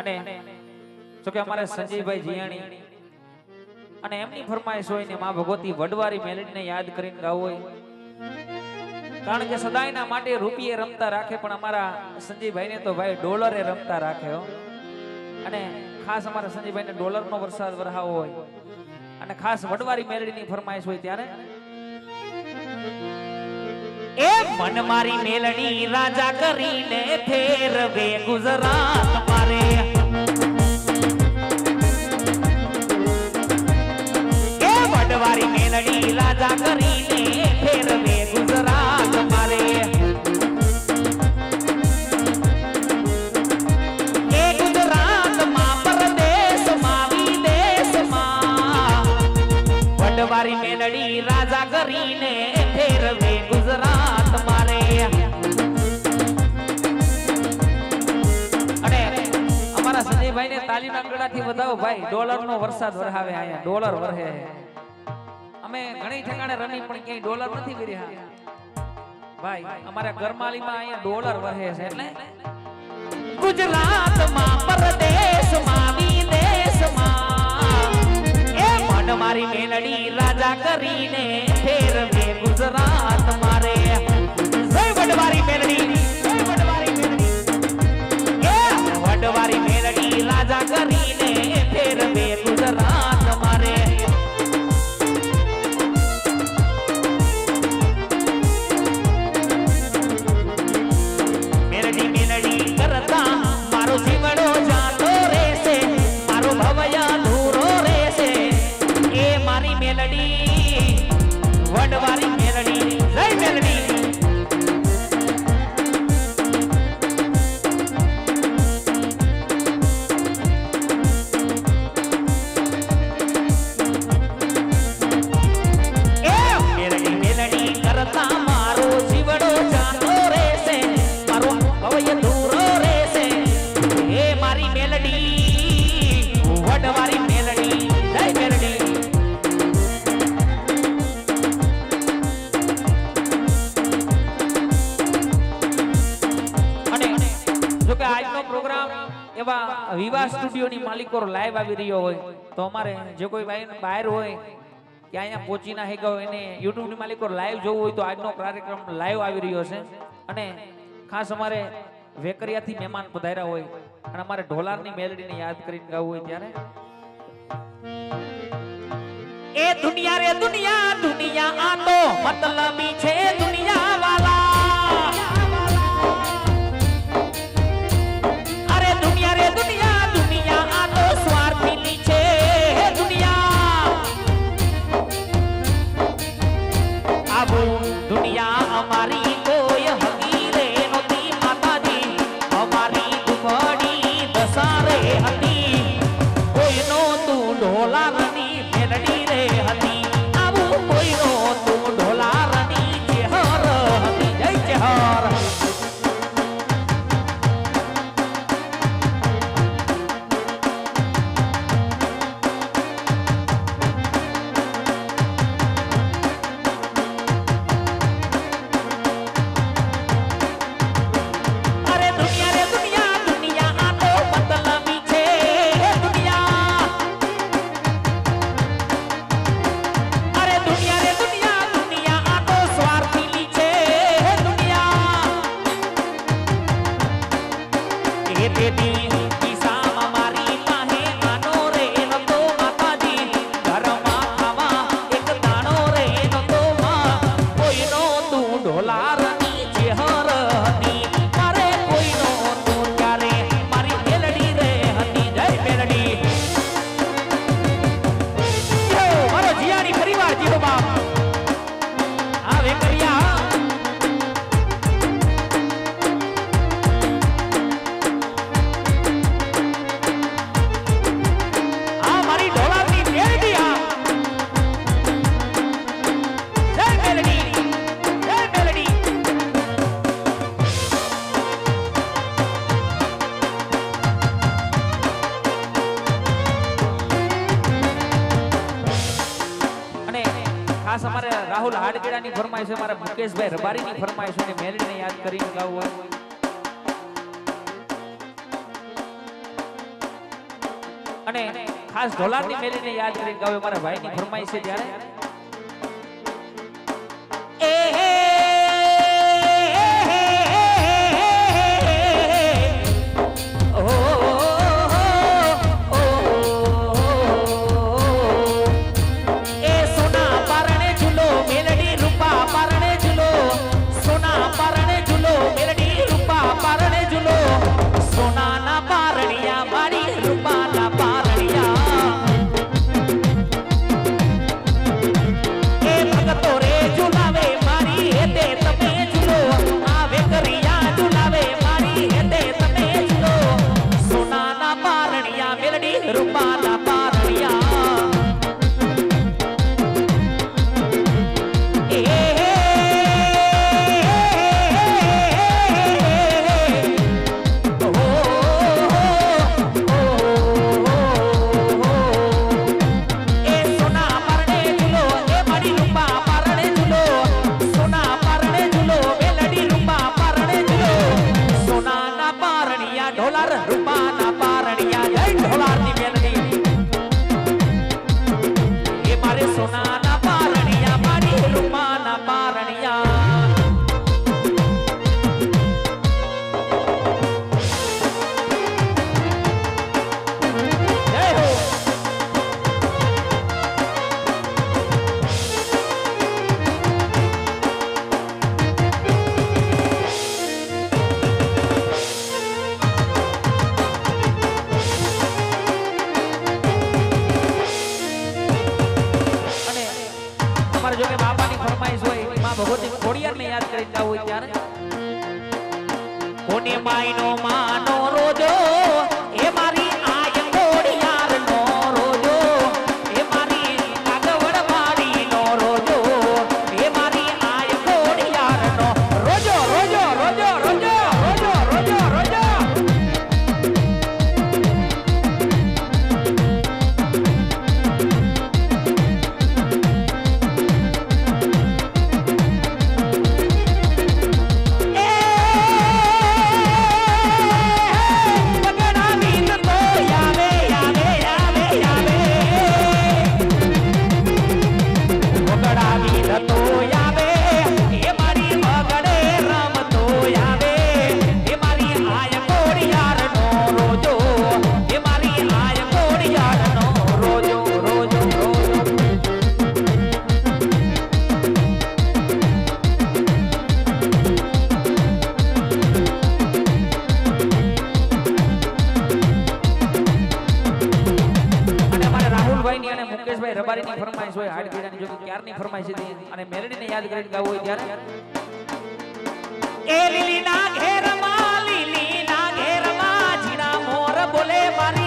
અને જો કે અમારે સંજયભાઈ જીયાણી અને એમની ફરમાઈશ હોય ને મા ભગવતી વડવારી મેલેડીને યાદ કરીને ગાવું હોય. કારણ કે સદાયના માટે રૂપિયે રમતા રાખે, પણ અમારા સંજયભાઈને તો ભાઈ ડોલરે રમતા રાખે હો. અને ખાસ અમારા સંજયભાઈને ડોલરનો વરસાદ વરહાવો હોય. અને ખાસ વડવારી મેલડીની ફરમાઈશ હોય ત્યારે, એ મન મારી મેલડી રાજા કરીને ફેરવે ગુજરાત વડવારી મેલડી રાજા કરીને ફેરવે ગુજરાત મારે. અને અમારા સંજયભાઈને તાલીના ગળાથી વધાવો ભાઈ. ડોલરનો વરસાદ વરહાવે અહીંયા. ડોલર વરહે. અમે ઘણી ઠેકાણે રમી, પણ ડોલર નથી વિર્યા ભાઈ, અમારા ગરમાલીમાં અહીંયા ડોલર વરહે છે, એટલે? ગુજરાતમાં એ મન મારી મેલડી રાજા કરીને ફેરવે ગુજરાત મારે. માલિકો લાઈવ આવી રહ્યો હોય, તો અમારે જે કોઈ ભાઈ બહાર હોય, કે અહીંયા પહોંચી ના ગયો એને યુટ્યુબની માલિકો લાઈવ જોવું હોય, તો આજનો કાર્યક્રમ લાઈવ આવી રહ્યો છે. અને ખાસ અમારે વેકરિયાથી મહેમાન પધાર્યા હોય, અને અમારે ઢોલારની મેલડીને યાદ કરીને ગાવું હોય ત્યારે. એ દુનિયા રે દુનિયા દુનિયા આ તો મતલબી છે, દુનિયા વાલા. દુનિયા અમારી એ તેથી ખાસ અમારે રાહુલ હાડગેડાની ફરમાય છે, અમારા મુકેશભાઈ રબારી રબારીની ફરમાઈશ અને મેલડીને યાદ કરીને ગાવું હોય. અને ખાસ ઢોલાની મેલીને યાદ કરીને ગાવે અમારા ભાઈની ફરમાય છે ત્યારે. તમારે જોકે બાપાની ફરમાઈશ હોય, માં ભગવતી ખોડિયારને યાદ કરી હોય ત્યારે. કોને માયનો માનો સવારીની ફરમાઈશ હોય, હાડ પીડાની જો ક્યારની ફરમાઈશ હતી? અને મેલડીને યાદ કરીને ગાવું હોય ત્યારે? એ લીલી ના ઘેરમાં લીલી ના ઘેરમાં જીણા મોર બોલે મારી